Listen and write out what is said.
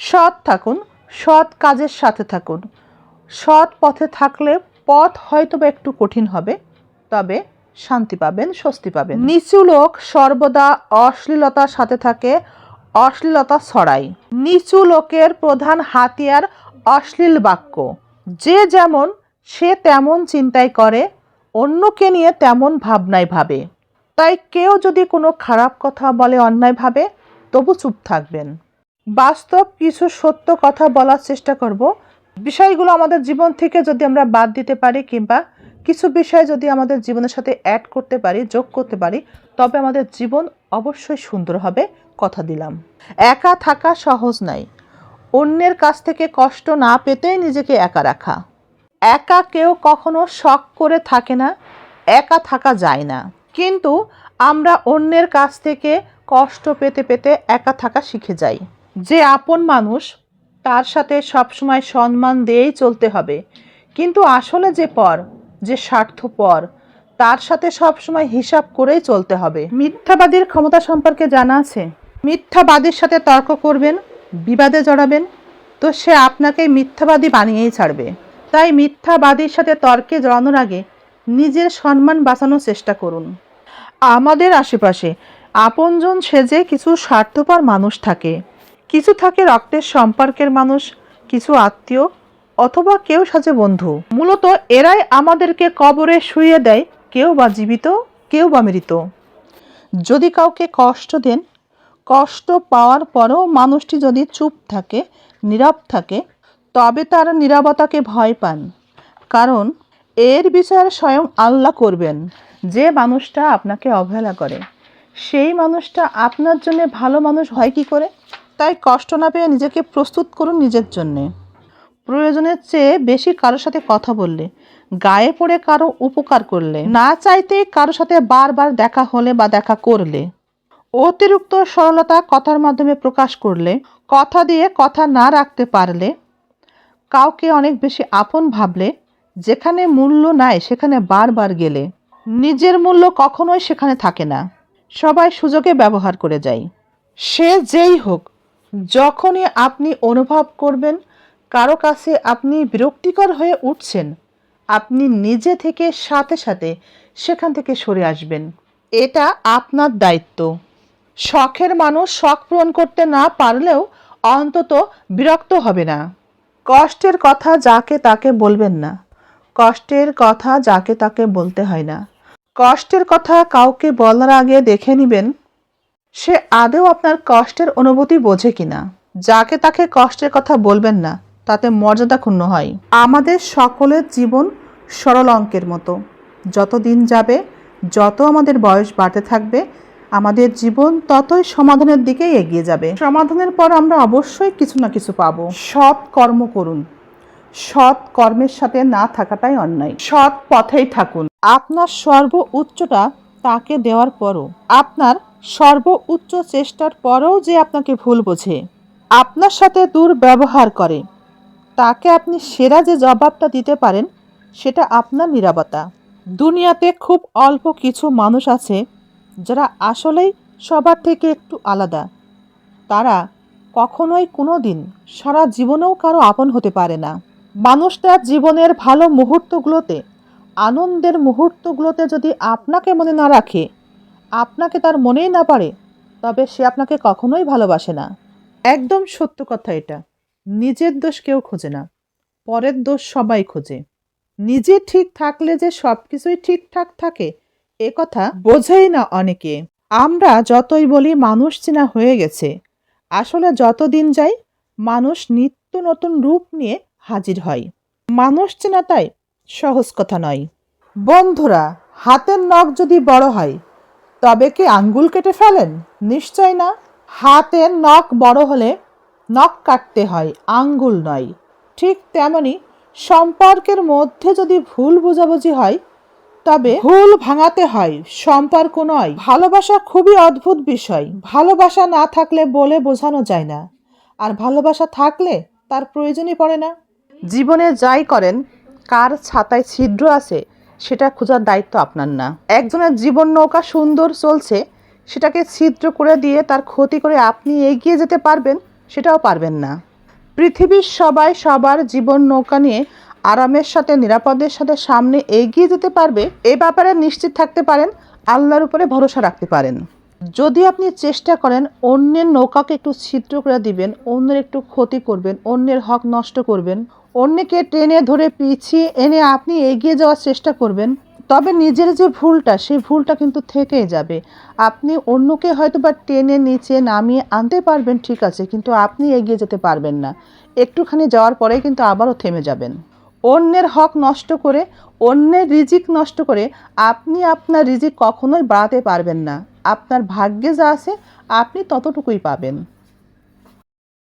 সৎ থাকুন, সৎ কাজের সাথে থাকুন। সৎ পথে থাকলে পথ হয়তো বা একটু কঠিন হবে, তবে শান্তি পাবেন, স্বস্তি পাবেন। নিচু লোক সর্বদা অশ্লীলতার সাথে থাকে, অশ্লীলতা ছড়ায়। নিচু লোকের প্রধান হাতিয়ার অশ্লীল বাক্য। যে যেমন, সে তেমন চিন্তাই করে, অন্যকে নিয়ে তেমন ভাবনায় ভাবে। তাই কেউ যদি কোনো খারাপ কথা বলে অন্যায়ভাবে তবু চুপ থাকবেন। বাস্তব কিছু সত্য কথা বলার চেষ্টা করব। বিষয়গুলো আমাদের জীবন থেকে যদি আমরা বাদ দিতে পারি কিংবা কিছু বিষয় যদি আমাদের জীবনের সাথে অ্যাড করতে পারি, যোগ করতে পারি, তবে আমাদের জীবন অবশ্যই সুন্দর হবে, কথা দিলাম। একা থাকা সহজ নয়। অন্যের কাছ থেকে কষ্ট না পেতেই নিজেকে একা রাখা। একা কেউ কখনো শখ করে থাকে না, একা থাকা যায় না। কিন্তু আমরা অন্যের কাছ থেকে কষ্ট পেতে পেতে একা থাকা শিখে যাই। যে আপন মানুষ, তার সাথে সবসময় সম্মান দিয়েই চলতে হবে। কিন্তু আসলে যে পর, যে স্বার্থপর, তার সাথে সবসময় হিসাব করেই চলতে হবে। মিথ্যাবাদীর ক্ষমতা সম্পর্কে জানা আছে? মিথ্যাবাদীর সাথে তর্ক করবেন, বিবাদে জড়াবেন, তো সে আপনাকে মিথ্যাবাদী বানিয়েই ছাড়বে। তাই মিথ্যাবাদীর সাথে তর্কে জড়ানোর আগে নিজের সম্মান বাঁচানোর চেষ্টা করুন। আমাদের আশেপাশে আপনজন সেজে কিছু স্বার্থপর মানুষ থাকে। কিছু থাকে রক্তের সম্পর্কের মানুষ, কিছু আত্মীয়, অথবা কেউ সাজে বন্ধু। মূলত এরাই আমাদেরকে কবরে শুয়ে দেয়, কেউ বা জীবিত, কেউ বা মৃত। যদি কাউকে কষ্ট দেন, কষ্ট পাওয়ার পরেও মানুষটি যদি চুপ থাকে, নীরব থাকে, তবে তার নীরবতাকে ভয় পান। কারণ এর বিচার স্বয়ং আল্লাহ করবেন। যে মানুষটা আপনাকে অবহেলা করে, সেই মানুষটা আপনার জন্য ভালো মানুষ হয় কি করে? তাই কষ্ট না পেয়ে নিজেকে প্রস্তুত করুন নিজের জন্যে। প্রয়োজনের চেয়ে বেশি কারোর সাথে কথা বললে, গায়ে পড়ে কারও উপকার করলে, না চাইতে কারোর সাথে বারবার দেখা হলে বা দেখা করলে। অতিরিক্ত সরলতা কথার মাধ্যমে প্রকাশ করলে, কথা দিয়ে কথা না রাখতে পারলে, কাউকে অনেক বেশি আপন ভাবলে, যেখানে মূল্য নাই সেখানে বারবার গেলে, নিজের মূল্য কখনোই সেখানে থাকে না। সবাই সুযোগে ব্যবহার করে যায়। সে যেই হোক যখনই আপনি অনুভব করবেন কারও কাছে আপনি বিরক্তিকর হয়ে উঠছেন, আপনি নিজে থেকে সাথে সাথে সেখান থেকে সরে আসবেন। এটা আপনার দায়িত্ব। শখের মানুষ শখ পূরণ করতে না পারলেও অন্তত বিরক্ত হবে না। কষ্টের কথা যাকে তাকে বলবেন না। কষ্টের কথা যাকে তাকে বলতে হয় না। কষ্টের কথা কাউকে বলার আগে দেখে নেবেন সে আদৌ আপনার কষ্টের অনুভূতি বোঝে কিনা? যাকে তাকে কষ্টের কথা বলবেন না, তাতে মর্যাদা ক্ষুণ্ণ হয়। আমাদের সকলের জীবন সরল অঙ্কের মতো। যত দিন যাবে, যত আমাদের বয়স বাড়তে থাকবে, আমাদের জীবন ততই সমাধানের দিকে এগিয়ে যাবে। সমাধানের পর আমরা অবশ্যই কিছু না কিছু পাবো। সৎ কর্ম করুন। সৎ কর্মের সাথে না থাকাটাই অন্যায়। সৎ পথেই থাকুন। আপনার সর্ব উচ্চটা তাকে দেওয়ার পরও আপনার সর্ব উচ্চ চেষ্টার পরেও যে আপনাকে ভুল বোঝে, আপনার সাথে দুর্ব্যবহার করে, তাকে আপনি সেরা যে জবাবটা দিতে পারেন সেটা আপনার নিরাপত্তা। দুনিয়াতে খুব অল্প কিছু মানুষ আছে যারা আসলেই সবার থেকে একটু আলাদা। তারা কখনোই কোনো দিন সারা জীবনেও কারও আপন হতে পারে না। মানুষটা জীবনের ভালো মুহূর্তগুলোতে আনন্দের মুহূর্তগুলোতে যদি আপনাকে মনে না রাখে, আপনাকে তার মনেই না পারে, তবে সে আপনাকে কখনোই ভালোবাসে না। একদম সত্য কথা এটা। নিজের দোষ কেউ খোঁজে না। পরের দোষ সবাই খোঁজে। নিজে ঠিক থাকলে যে সব কিছুই ঠিকঠাক থাকে, এ কথা বোঝেই না অনেকে। আমরা যতই বলি মানুষ চেনা হয়ে গেছে, আসলে যত দিন যায় মানুষ নিত্য নতুন রূপ নিয়ে হাজির হয়। মানুষ চেনা তাই সহজ কথা নয়। বন্ধুরা, হাতের নখ যদি বড় হয়, তবে কি আঙ্গুল কেটে ফেলেন? নিশ্চয় না। হাতের নখ বড় হলে নখ কাটতে হয়, আঙ্গুল নয়। ঠিক তেমনি সম্পর্কের মধ্যে যদি ভুল বোঝাবুঝি হয়, তবে ভুল ভাঙাতে হয়, সম্পর্ক নয়। ভালোবাসা খুবই অদ্ভুত বিষয়। ভালোবাসা না থাকলে বলে বোঝানো যায় না। আর ভালোবাসা থাকলে তার প্রয়োজনই পড়ে না। জীবনে যাই করেন কার ছাতায় ছিদ্র আছে সেটা খোঁজার দায়িত্ব আপনার না। একজনের জীবন নৌকা সুন্দর চলছে, সেটাকে ছিদ্র করে দিয়ে তার ক্ষতি করে আপনি এগিয়ে যেতে পারবেন, সেটাও পারবেন না। পৃথিবীর সবাই সবার জীবন নৌকা নিয়ে আরামের সাথে, নিরাপদের সাথে সামনে এগিয়ে যেতে পারবে, এ ব্যাপারে নিশ্চিত থাকতে পারেন, আল্লাহর উপরে ভরসা রাখতে পারেন। যদি আপনি চেষ্টা করেন অন্যের নৌকাকে একটু ছিদ্র করে দিবেন, অন্যের একটু ক্ষতি করবেন, অন্যের হক নষ্ট করবেন অন্যকে টেনে ধরে পিছিয়ে এনে আপনি এগিয়ে যাওয়ার চেষ্টা করবেন, তবে নিজের যে ভুলটা, সেই ভুলটা কিন্তু থেকেই যাবে। আপনি অন্যকে হয়তো বা টেনে নিচে নামিয়ে আনতে পারবেন, ঠিক আছে, কিন্তু আপনি এগিয়ে যেতে পারবেন না। একটুখানি যাওয়ার পরে কিন্তু আবারও থেমে যাবেন। অন্যের হক নষ্ট করে, অন্যের রিজিক নষ্ট করে আপনি আপনার রিজিক কখনোই বাড়াতে পারবেন না। আপনার ভাগ্যে যা আছে, আপনি ততটুকুই পাবেন।